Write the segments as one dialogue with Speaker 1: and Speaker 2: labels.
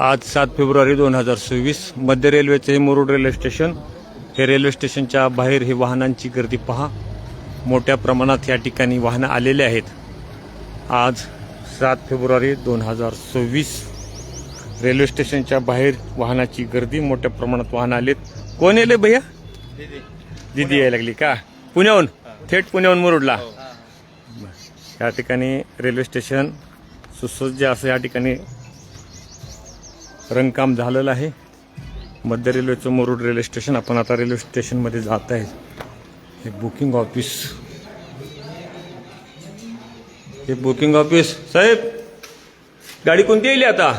Speaker 1: आज सात फेब्रुवारी दोन हजार सव्वीस मध्य रेल्वेचे हे मुरुड रेल्वे स्टेशन हे रेल्वे स्टेशनच्या बाहेर ही वाहनांची गर्दी पहा. मोठ्या प्रमाणात या ठिकाणी वाहनं आलेले आहेत. आज सात फेब्रुवारी दोन हजार सव्वीस रेल्वे स्टेशनच्या बाहेर वाहनाची गर्दी मोठ्या प्रमाणात वाहनं आलेत. कोण येले भैया? दिदी यायला लागली का? पुण्याहून? थेट पुण्याहून मुरुडला. या ठिकाणी रेल्वे स्टेशन सुसज्ज असं या ठिकाणी रंगकाम झालेलं आहे. मध्य रेल्वेचं मुरुड रेल्वे स्टेशन आपण आता रेल्वे स्टेशनमध्ये जात आहे. हे बुकिंग ऑफिस हे बुकिंग ऑफिस साहेब गाडी कोणती येईल आता?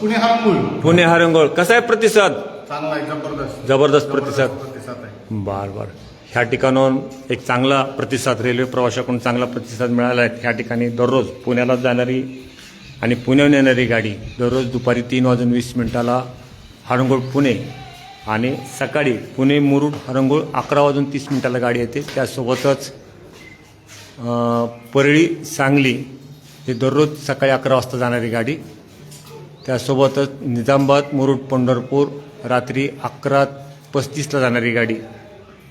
Speaker 2: पुणे हरंगोळ
Speaker 1: पुणे हारंगोळ कसा आहे प्रतिसाद?
Speaker 2: चांगला आहे जबरदस्त.
Speaker 1: जबरदस्त प्रतिसाद.
Speaker 2: प्रतिसाद आहे.
Speaker 1: बर बर. ह्या ठिकाणाहून एक चांगला प्रतिसाद रेल्वे प्रवाशाकडून चांगला प्रतिसाद मिळाला आहे. ह्या ठिकाणी दररोज पुण्याला जाणारी आणि पुण्याहून येणारी गाडी दररोज दुपारी तीन वाजून वीस मिनिटाला हरंगोळ पुणे आणि सकाळी पुणे मुरुड हरंगोळ अकरा वाजून तीस मिनिटाला गाडी येते. त्यासोबतच परळी सांगली हे दररोज सकाळी अकरा वाजता जाणारी गाडी. त्यासोबतच निजामाबाद मुरुड पंढरपूर रात्री अकरा पस्तीसला जाणारी गाडी.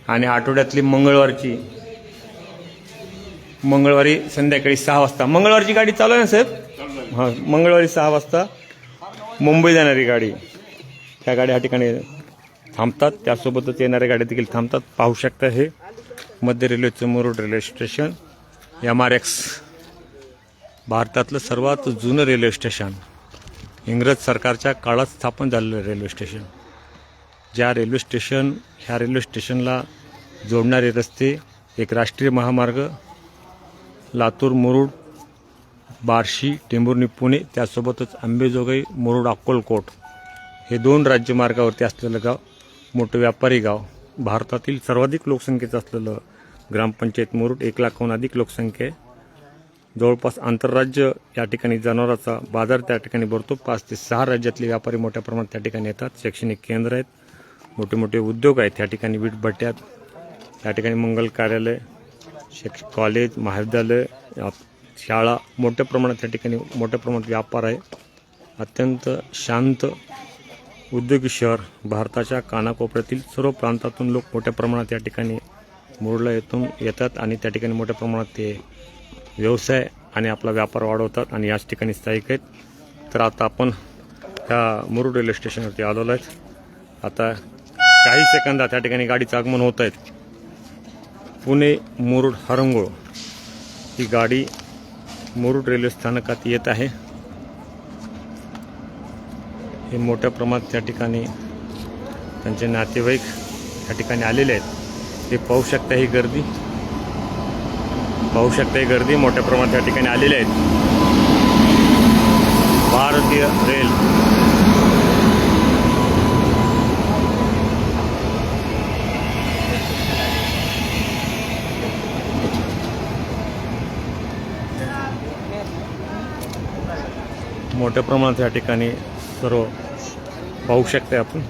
Speaker 1: आणि आठवड्यातली मंगळवारची मंगळवारी संध्याकाळी सहा वाजता. मंगळवारची गाडी चालू आहे ना साहेब? हां मंगळवारी सहा वाजता मुंबई जाणारी गाडी. त्या गाड्या ह्या ठिकाणी थांबतात. त्यासोबतच येणाऱ्या गाड्या देखील थांबतात. पाहू शकता हे मध्य रेल्वेचं Murud railway station. M R X भारतातलं सर्वात जुनं रेल्वे स्टेशन. इंग्रज सरकारच्या काळात स्थापन झालेलं रेल्वे स्टेशन. ज्या रेल्वे स्टेशन ह्या रेल्वे स्टेशनला जोडणारे रस्ते एक राष्ट्रीय महामार्ग लातूर मुरुड बार्शी टेंभुर्णी पुणे त्यासोबतच आंबेजोगाई मुरुड अक्कलकोट हे दोन राज्यमार्गावरती असलेलं गाव मोठं व्यापारी गाव. भारतातील सर्वाधिक लोकसंख्येचं असलेलं ग्रामपंचायत मुरुड एक लाखाहून अधिक लोकसंख्या आहे. जवळपास आंतरराज्य या ठिकाणी जनावरांचा बाजार त्या ठिकाणी भरतो. पाच ते सहा राज्यातले व्यापारी मोठ्या प्रमाणात त्या ठिकाणी येतात. शैक्षणिक केंद्र आहेत. मोठे मोठे उद्योग आहेत. त्या ठिकाणी वीटभट्ट्यात त्या ठिकाणी मंगल कार्यालय शैक्ष कॉलेज महाविद्यालय शाळा मोठ्या प्रमाणात त्या ठिकाणी मोठ्या प्रमाणात व्यापार आहे. अत्यंत शांत उद्योगी शहर भारताच्या कानाकोपऱ्यातील सर्व प्रांतातून लोक मोठ्या प्रमाणात या ठिकाणी मुरुडला येतून येतात आणि त्या ठिकाणी मोठ्या प्रमाणात ते व्यवसाय आणि आपला व्यापार वाढवतात आणि याच ठिकाणी स्थायिक आहेत. तर आता आपण ह्या मुरुड रेल्वे स्टेशनवरती आलेलो आहेत. आता काही सेकंदात त्या ठिकाणी गाडीचं आगमन होत आहेत पुणे मुरुड हरंगोळ. ही गाडी मुरुड रेल्वे स्थानकात येत आहे. हे मोठ्या प्रमाणात त्या ठिकाणी त्यांचे नातेवाईक त्या ठिकाणी आलेले आहेत. ते पाहू शकता ही गर्दी. पाहू शकता ही गर्दी मोठ्या प्रमाणात त्या ठिकाणी आलेली आहेत. भारतीय रेल मोठ्या प्रमाणात या ठिकाणी सर्व पाहू शकते आपण.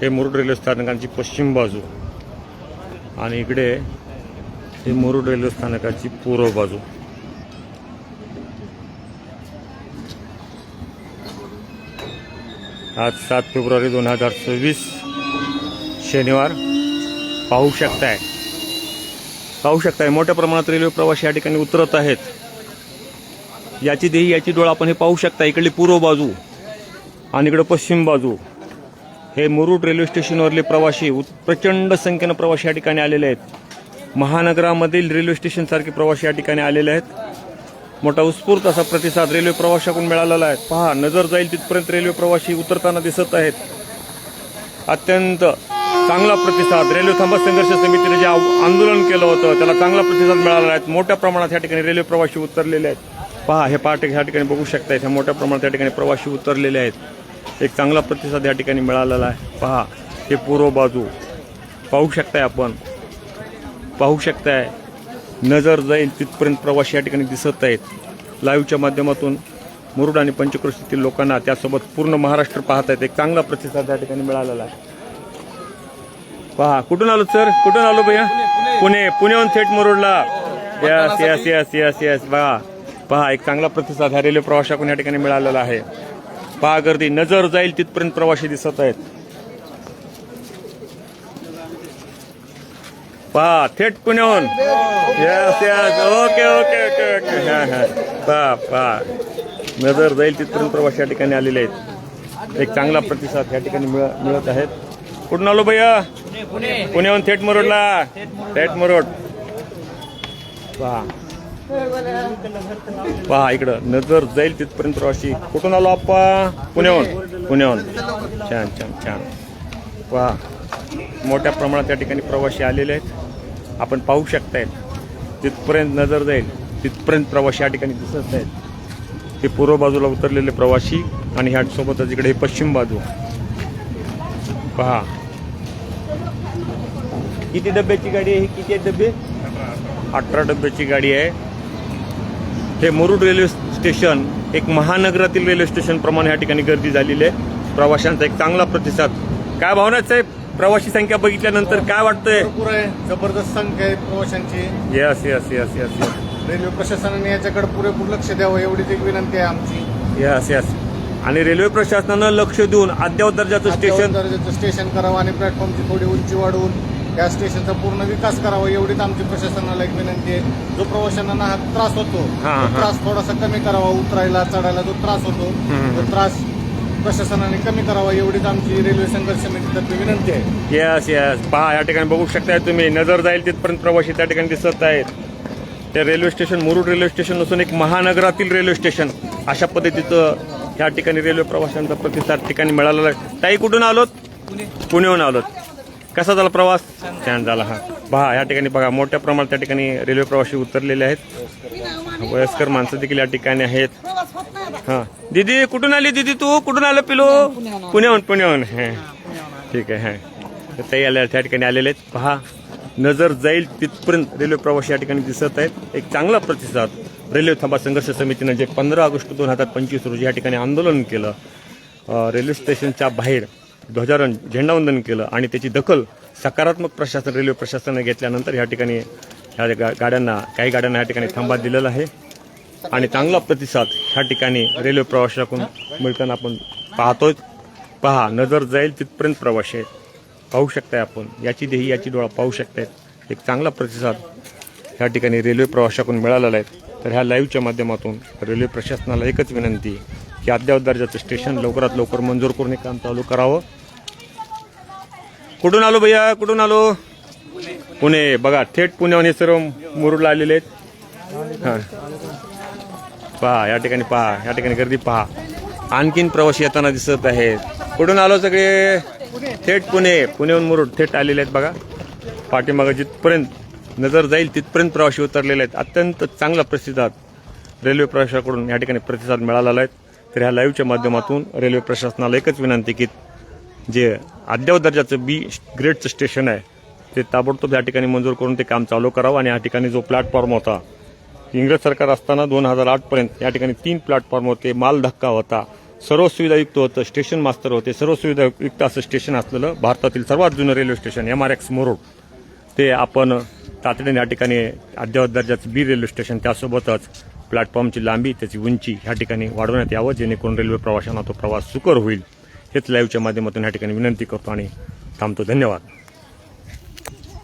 Speaker 1: हे मुरुड रेल्वे स्थानकाची पश्चिम बाजू आणि इकडे हे मुरुड रेल्वे स्थानकाची पूर्व बाजू. आज सात फेब्रुवारी दोन हजार सव्वीस शनिवार. पाहू शकताय. पाहू शकताय मोठ्या प्रमाणात रेल्वे प्रवासी या ठिकाणी उतरत आहेत. याची देही याची डोळ आपण हे पाहू शकता इकडली पूर्व बाजू आणि इकडे पश्चिम बाजू. हे मुरुड रेल्वे स्टेशनवरले प्रवासी प्रचंड संख्येनं प्रवासी या ठिकाणी आलेले आहेत. महानगरामधील रेल्वे स्टेशन सारखे प्रवासी या ठिकाणी आलेले आहेत. मोठा उत्स्फूर्त असा प्रतिसाद रेल्वे प्रवाशाकडून मिळालेला आहे. पहा नजर जाईल तिथपर्यंत रेल्वे प्रवासी उतरताना दिसत आहेत. अत्यंत चांगला प्रतिसाद. रेल्वे थांबा संघर्ष समितीने जे आंदोलन केलं होतं त्याला चांगला प्रतिसाद मिळाला आहे मोठ्या प्रमाणात या ठिकाणी रेल्वे प्रवासी उतरलेले आहेत. पहा हे पाठ ह्या ठिकाणी बघू शकता ह्या मोठ्या प्रमाणात या ठिकाणी प्रवासी उतरलेले आहेत. एक चांगला प्रतिसाद या ठिकाणी मिळालेला आहे. पहा हे पूर्व बाजू. पाहू शकताय आपण. पाहू शकताय. नजर जाईल तिथपर्यंत प्रवासी या ठिकाणी दिसत आहेत. लाईव्हच्या माध्यमातून मुरुड आणि पंचक्रोशीतील लोकांना त्यासोबत पूर्ण महाराष्ट्र पाहत आहेत एक चांगला प्रतिसाद या ठिकाणी मिळालेला आहे. पहा कुठून आलो सर कुठून आलो भैया? पुणे पुण्याहून थेट मुरुडला. Yes yes yes yes yes पहा पहा एक चांगला प्रतिसाद ह्या रेल्वे प्रवाशाकडून या ठिकाणी मिळालेला आहे. पहा गर्दी नजर जाईल तिथपर्यंत प्रवासी दिसत आहेत. पहा थेट पुण्याहून. Yes yes okay okay okay okay हा हा. पहा पहा. नजर जाईल तिथपर्यंत प्रवासी या ठिकाणी आलेले आहेत. एक चांगला प्रतिसाद या ठिकाणी मिळ- मिळत आहेत. कुठून आलो भैया? पुण्याहून थेट मुरुडला. थेट मुरुड. पहा. पहा इकडं. नजर जाईल तिथपर्यंत प्रवासी. कुठून आलो आप्पा? पुण्याहून. पुण्याहून. छान छान छान. पहा. मोठ्या प्रमाणात त्या ठिकाणी प्रवासी आलेले आहेत. आपण पाहू शकतायत. तिथपर्यंत नजर जाईल. तिथपर्यंत प्रवासी या ठिकाणी दिसत आहेत. हे पूर्व बाजूला उतरलेले प्रवासी आणि ह्यासोबतच इकडे हे पश्चिम बाजू. पहा. किती डब्याची गाडी आहे? ही किती आहेत डबे अठरा डब्याची गाडी आहे. हे मुरुड रेल्वे स्टेशन एक महानगरातील रेल्वे स्टेशन प्रमाणे या ठिकाणी गर्दी झालेली आहे. प्रवाशांचा एक चांगला प्रतिसाद. काय भावना साहेब? प्रवासी संख्या बघितल्यानंतर काय वाटतंय?
Speaker 2: आहे. जबरदस्त संख्या आहे प्रवाशांची.
Speaker 1: Yes yes yes yes yes
Speaker 2: railway प्रशासनाने याच्याकडे पुरेपूर लक्ष द्यावं एवढीच एक विनंती आहे आमची.
Speaker 1: यस यस आणि रेल्वे प्रशासनानं लक्ष देऊन अद्ययावत दर्जाचं स्टेशन
Speaker 2: दर्जाचं स्टेशन करावं आणि प्लॅटफॉर्मची थोडी उंची वाढवून या स्टेशनचा पूर्ण विकास करावा एवढीच आमची प्रशासनाला एक विनंती आहे. जो प्रवाशांना ना हा त्रास होतो
Speaker 1: हा,
Speaker 2: तो. त्रास थोडासा कमी करावा उतरायला चढायला जो त्रास होतो
Speaker 1: हम्म.
Speaker 2: तो त्रास प्रशासनाने कमी करावा एवढीच आमची रेल्वे संघर्ष समितीतर्फे विनंती आहे.
Speaker 1: यस यस पहा या ठिकाणी बघू शकताय तुम्ही नजर जाईल तिथपर्यंत प्रवासी त्या ठिकाणी दिसत आहेत. ते railway station Murud railway station नसून एक महानगरातील रेल्वे स्टेशन अशा पद्धतीचं या ठिकाणी रेल्वे प्रवाशांचा प्रतिसाद ठिकाणी मिळालेला आहे. ताई कुठून आलोत? पुण्याहून आलोत. कसा झाला प्रवास? छान झाला हा. पहा या ठिकाणी बघा मोठ्या प्रमाणात त्या ठिकाणी रेल्वे प्रवासी उतरलेले आहेत. वयस्कर माणसं देखील या ठिकाणी आहेत. हा. दीदी कुठून आली दीदी तू? कुठून आलं पिलो? पुण्याहून पुण्याहून. हे. ठीक आहे हा. तर आल्या त्या ठिकाणी आलेले आहेत. पहा नजर जाईल तिथपर्यंत रेल्वे प्रवासी या ठिकाणी दिसत आहेत. एक चांगला प्रतिसाद. रेल्वे थांबा संघर्ष समितीनं जे पंधरा ऑगस्ट दोन हजार पंचवीस रोजी या ठिकाणी आंदोलन केलं रेल्वे स्टेशनच्या बाहेर ध्वजारोहण झेंडावंदन केलं आणि त्याची दखल सकारात्मक प्रशासन रेल्वे प्रशासनाने घेतल्यानंतर या ठिकाणी ह्या गा- गाड्यांना काही गाड्यांना या ठिकाणी थांबा दिलेला आहे. आणि चांगला प्रतिसाद ह्या ठिकाणी रेल्वे प्रवाशाकडून मिळताना आपण पाहतोय. पहा नजर जाईल तिथपर्यंत प्रवासी आहेत. पाहू शकताय आपण. याची देही याची डोळा पाहू शकतायत. एक चांगला प्रतिसाद ह्या ठिकाणी रेल्वे प्रवाशाकडून मिळालेला आहे. तर ह्या लाईव्हच्या माध्यमातून रेल्वे प्रशासनाला एकच विनंती की अद्ययावत दर्जाचं स्टेशन लवकरात लवकर मंजूर करून काम चालू करावं. कुठून आलो भैया? कुठून आलो? पुणे. बघा थेट पुण्याहून हे सर्व मुरुडला आलेले आहेत. हां. पहा या ठिकाणी पहा या ठिकाणी गर्दी पहा. आणखीन प्रवासी येताना दिसत आहेत. कुठून आलो सगळे? थेट पुणे. पुण्याहून मुरुड थेट आलेले आहेत बघा. पाठीमागं जिथपर्यंत नजर जाईल तिथपर्यंत प्रवासी उतरलेले आहेत. अत्यंत चांगला प्रतिसाद रेल्वे प्रवाशाकडून या ठिकाणी प्रतिसाद मिळालेला आहे. तर ह्या लाईव्हच्या माध्यमातून रेल्वे प्रशासनाला एकच विनंती की जे अद्ययावत दर्जाचं बी ग्रेडचं स्टेशन आहे ते ताबडतोब या ठिकाणी मंजूर करून ते काम चालू करावं आणि या ठिकाणी जो प्लॅटफॉर्म होता इंग्रज सरकार असताना दोन हजार आठपर्यंत या ठिकाणी तीन प्लॅटफॉर्म होते माल धक्का होता सर्व सुविधायुक्त होतं स्टेशन मास्तर होते सर्व सुविधायुक्त असं स्टेशन असलेलं भारतातील सर्वात जुनं railway station M R X मोरोड ते आपण तातडीने या ठिकाणी अद्ययावत दर्जाचं बी रेल्वे स्टेशन त्यासोबतच प्लॅटफॉर्मची लांबी त्याची उंची ह्या ठिकाणी वाढवण्यात यावं जेणेकरून रेल्वे प्रवाशांना तो प्रवास सुकर होईल. हेच लाईव्हच्या माध्यमातून ह्या ठिकाणी विनंती करतो आणि थांबतो. धन्यवाद.